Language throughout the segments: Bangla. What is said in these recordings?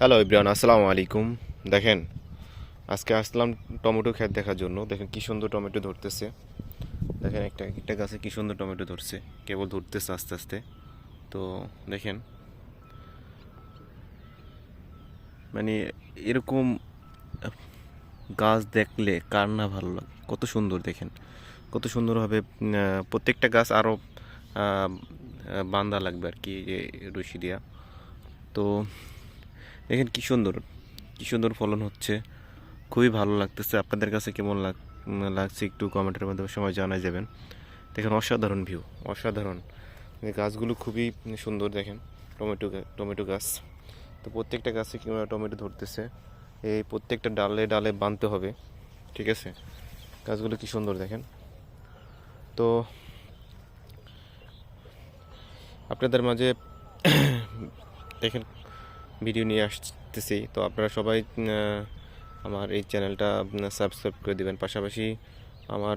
হ্যালো ইব্রান আসসালামু আলাইকুম। দেখেন, আজকে আসলাম টমেটো ক্ষেত দেখার জন্য। দেখেন, কি সুন্দর টমেটো ধরতেছে। দেখেন, একটা একটা গাছে কি সুন্দর টমেটো ধরছে। কেবল ধরতেছে আস্তে আস্তে। তো, দেখেন মানে এরকম গাছ দেখলে কার না ভালো লাগে? কত সুন্দর, দেখেন। কত সুন্দরভাবে প্রত্যেকটা গাছ আরও বান্দা লাগবে আর কি রশি দিয়া। তো দেখেন কি সুন্দর কি সুন্দর ফলন হচ্ছে। খুবই ভালো লাগতেছে। আপনাদের কাছে কেমন লাগ, লাগছে একটু কমেন্টের মাধ্যমে সময় জানাই যাবেন। দেখেন অসাধারণ ভিউ অসাধারণ। গাছগুলো খুবই সুন্দর দেখেন, টমেটো টমেটো গাছ। তো প্রত্যেকটা গাছে কিংবা টমেটো ধরতেছে। এই প্রত্যেকটা ডালে ডালে বাঁধতে হবে, ঠিক আছে? গাছগুলো কি সুন্দর দেখেন। তো আপনাদের মাঝে দেখেন ভিডিও নিয়ে আসতেছি। তো আপনারা সবাই আমার এই চ্যানেলটা সাবস্ক্রাইব করে দিবেন। পাশাপাশি আমার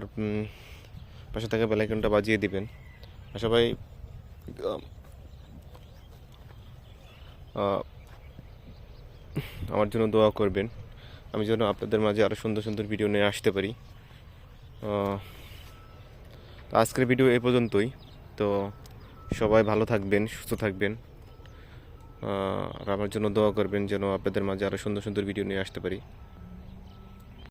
পাশে থাকা বেলাইকনটা বাজিয়ে দিবেন। সবাই আমার জন্য দোয়া করবেন। আমি যেন আপনাদের মাঝে আরও সুন্দর সুন্দর ভিডিও নিয়ে আসতে পারি। আজকের ভিডিও এ পর্যন্তই। তো সবাই ভালো থাকবেন, সুস্থ থাকবেন। আর আমার জন্য দোয়া করবেন যেন আপনাদের মাঝে আরও সুন্দর সুন্দর ভিডিও নিয়ে আসতে পারি।